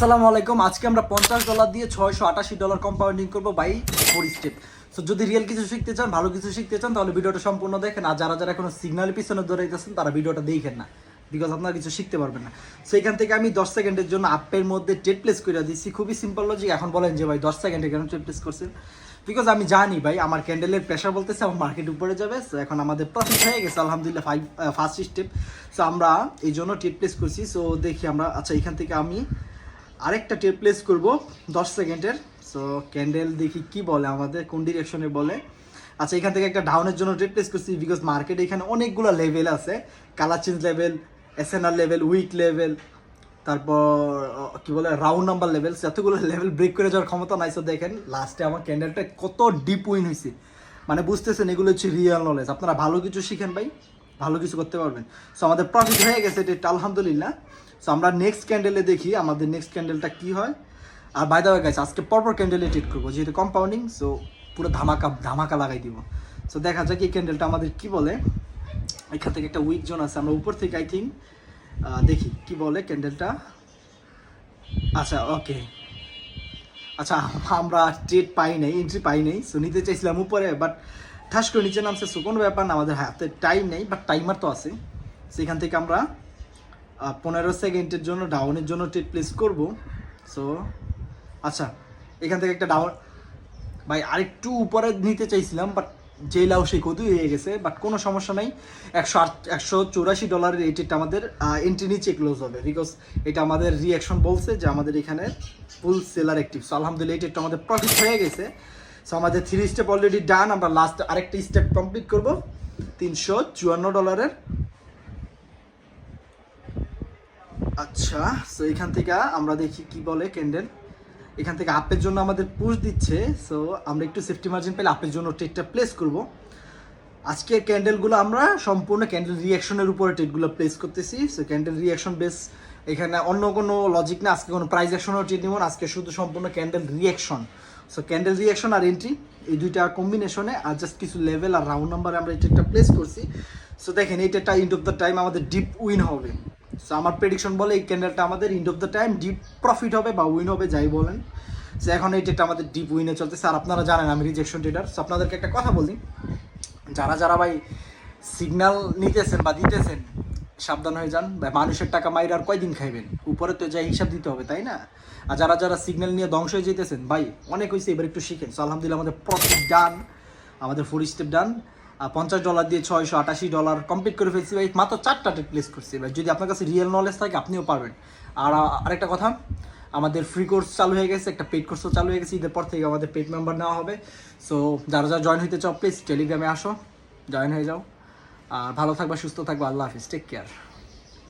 আসসালামু আলাইকুম। আজকে আমরা পঞ্চাশ ডলার দিয়ে ছয়শো আটাশি ডলার কম্পাউন্ডিং করব বাই ফোর স্টেপ সো যদি রিয়েল কিছু শিখতে চান, ভালো কিছু শিখতে চান, তাহলে ভিডিওটা সম্পূর্ণ দেখেন। আর যারা যারা এখনও সিগন্যাল পিছনে ধরে দৌড়াইতেছেন, তারা ভিডিওটা দেখেন না বিকজ আপনারা কিছু শিখতে পারবেন না। সো এখান থেকে আমি দশ সেকেন্ডের জন্য আপের মধ্যে টেট প্লেস করে দিচ্ছি খুবই সিম্পল লজিক এখন বলেন যে, ভাই, দশ সেকেন্ডে কেন টেট প্লেস করছেন? বিকজ আমি জানি, ভাই, আমার ক্যান্ডেলের প্রেশার বলতেছে, আমার মার্কেট উপরে যাবে। সো এখন আমাদের প্রফিট হয়ে গেছে, আলহামদুলিল্লাহ ফাইভ ফার্স্ট স্টেপ সো আমরা এই জন্য টেট প্লেস করছি। সো দেখি আমরা আচ্ছা এখান থেকে আমি আরেকটা টেপ প্লেস করব দশ সেকেন্ডের। সো ক্যান্ডেল দেখি কি বলে আমাদের, কোন ডিরেকশনে বলে। আচ্ছা এখান থেকে একটা ডাউনের জন্য টেপ প্লেস করছি বিকজ মার্কেটে এখানে অনেকগুলো লেভেল আছে। Colour change level SNR level weak level তারপর কি বলে রাউন্ড নাম্বার লেভেল এতগুলো লেভেল ব্রেক করে যাওয়ার ক্ষমতা নাই। সো দেখেন লাস্টে আমার ক্যান্ডেলটা কত ডিপ উইন হয়েছে মানে বুঝতেছেন, এগুলো হচ্ছে রিয়েল নলেজ আপনারা ভালো কিছু শিখেন ভাই। ভালো কিছু করতে পারবেন। সো আমাদের প্রফিট হয়ে গেছে এটা আলহামদুলিল্লাহ। সো আমরা নেক্সট ক্যান্ডেলে দেখি আমাদের নেক্সট ক্যান্ডেলটা কি হয়। আর বাই দা গাইস আজকে পরপর ক্যান্ডেলে ট্রিট করব, যেহেতু কম্পাউন্ডিং সো পুরো ধামাকা ধামাকা লাগাই দিব। সো দেখা যাক এই ক্যান্ডেলটা আমাদের কি বলে। এখান থেকে একটা উইক জোন আছে, আমরা উপর থেকে আই থিঙ্ক দেখি কি বলে ক্যান্ডেলটা আচ্ছা ওকে আচ্ছা আমরা ট্রেড পাই নাই এন্ট্রি পাই নাই সো নিতে চাইছিলাম উপরে বাট ঠাস করে নিচে নামছে সো কোনো ব্যাপার না, আমাদের হাতে টাইম নেই বাট টাইমার তো আছে। সেখান থেকে আমরা পনেরো সেকেন্ডের জন্য ডাউনের জন্য ট্রেড প্লেস করব। সো আচ্ছা এখান থেকে একটা ডাউন ভাই, আরেকটু উপরে নিতে চাইছিলাম বাট যে লাউ সেই কদুই হয়ে গেছে বাট কোনো সমস্যা নাই। একশো আট, একশো চৌরাশি ডলারের এই ট্রেডটা আমাদের এন্ট্রি নিচে ক্লোজ হবে বিকজ এটা আমাদের রিয়াকশন বলছে যে আমাদের এখানে ফুল সেলার অ্যাক্টিভ সো আলহামদুলিল্লাহ এই ট্রেডটা আমাদের প্রফিট হয়ে গেছে। সো আমাদের থ্রি স্টেপ অলরেডি ডান আমরা লাস্ট আরেকটা স্টেপ কমপ্লিট করব। তিনশো চুয়ান্ন ডলারের আচ্ছা সো এখান থেকে আমরা দেখি কি বলে ক্যান্ডেল এখান থেকে আপের জন্য আমাদের পুশ দিচ্ছে। সো আমরা একটু সেফটি মার্জিন পেলে আপের জন্য ট্রেডটা প্লেস করব। আজকে ক্যান্ডেলগুলো আমরা সম্পূর্ণ ক্যান্ডেল রিয়াকশনের উপরে ট্রেডগুলো প্লেস করতেছি। সো ক্যান্ডেল রিয়াকশন বেস এখানে অন্য কোনো লজিক না। আজকে কোনো প্রাইজ অ্যাকশনও ট্রেড নিব আজকে শুধু সম্পূর্ণ candle reaction so candle reaction আর এন্ট্রি এই দুইটা কম্বিনেশনে আর জাস্ট কিছু লেভেল আর রাউন্ড নাম্বারে আমরা এই একটা প্লেস করছি। সো দেখেন এই ট্রেডটা ইন্ড অফ দ্য টাইম আমাদের ডিপ উইন হবে। সো আমার প্রেডিকশন বলে এই ক্যান্ডেলটা আমাদের end of the time deep profit হবে বা উইন হবে, যাই বলেন। সো এখন এই ট্রেডটা আমাদের ডিপ উইনে চলতেছে। আর আপনারা জানেন আমি রিজেকশন ট্রেডার সো আপনাদেরকে একটা কথা বলি। যারা যারা ভাই সিগন্যাল নিতেছেন বা দিতেছেন সাবধান হয়ে যান। মানুষের টাকা মাইর আর কয়দিন খাইবেন? উপরে তো যাই হিসাব দিতে হবে, তাই না? আর যারা যারা সিগন্যাল নিয়ে ধ্বংস হয়ে যেতেছেন, ভাই, অনেক হয়েছে এবার একটু শিখেন। সো আলহামদুলিল্লাহ, আমাদের প্রফিট ডান আমাদের ফোর স্টেপ ডান পঞ্চাশ ডলার দিয়ে ছয়শো আটাশি ডলার কমপ্লিট করে ফেলছি, ভাই, মাত্র চারটা ট্রেড প্লেস করছি, ভাই। যদি আপনার কাছে রিয়েল নলেজ থাকে, আপনিও পারবেন। আর আরেকটা কথা, আমাদের ফ্রি কোর্স চালু হয়ে গেছে, একটা পেড কোর্সও চালু হয়ে গেছে, ঈদের পর থেকে আমাদের পেড মেম্বার নেওয়া হবে। সো যারা যারা জয়েন হইতে চাও প্লিজ টেলিগ্রামে আসো জয়েন হয়ে যাও। আর ভালো থাকবা সুস্থ থাকবা আল্লাহ হাফিজ টেক কেয়ার